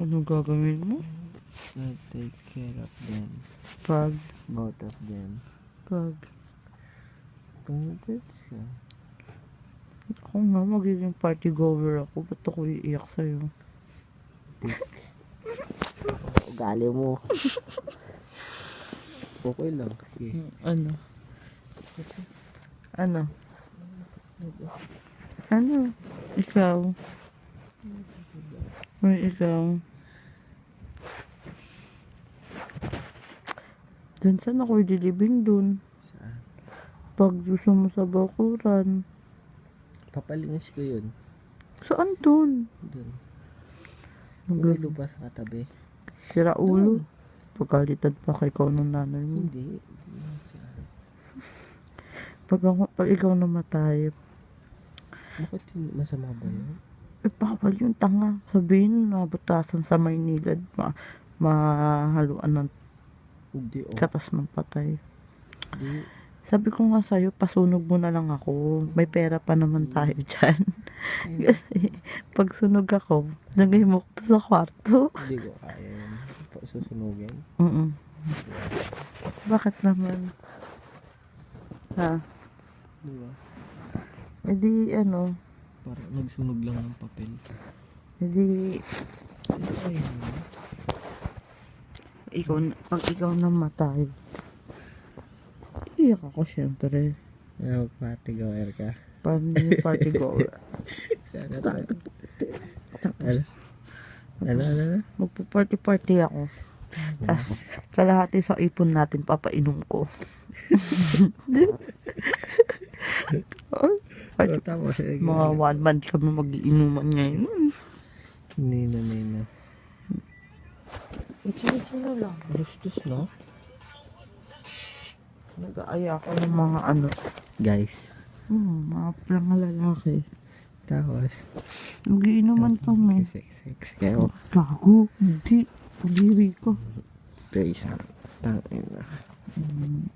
Ano gagawin mo? I'll take care of them. Pag, Both of them. pag. Pagdated siya. Ako nga, magiging party goer ako. Ba't ako iiyak sa'yo? Ugali mo. okay lang. Sige. Ano? Ano? Ano? Ikaw? May ikaw? Dun saan ako dilibing dun? Saan? Pag gusto mo sa bakuran. Papalinis ko yun. Saan dun? Nag- May lupa sa katabi. Sira ulo. Pagkalitan pa kay ikaw ng nanay mo. Hindi. Pag, ako, pag ikaw namatay, Bakit masama ba yun? eh, bawal yung tanga. Sabihin, nabutasan sa Maynilad. Ma mahaluan ng Hindi oh. katas ng patay. Hindi. Sabi ko nga sa'yo, pasunog mo na lang ako. May pera pa naman tayo dyan. Kasi, pag sunog ako, lagay mo ko sa kwarto. Hindi ko kaya Susunugin. Mm Bakit naman? Ha? Di ba? E di, ano, Para nagsunog lang ng papel. e di, Ano ba yun? Ikaw, pag ikaw namatay, iyak ako syempre. Ano, party goer ka? Yung party goer? Ano? Tapos, Ano? Ano? ano? magpa-party-party ako. Tapos, kalahati sa ipon natin, papainom ko. Party, Tapos, mga one month kami mag-iinuman ngayon. Nina, nina. Sino-sino lang. Gustos, no? Nag-aaya ako ng mga ano, Guys. hmm, mga planga lalaki. Tapos, Mag-iinuman kami. sex kayo. Gago, hindi. Pagiri ko. Ito isang. Tangin na. Hmm,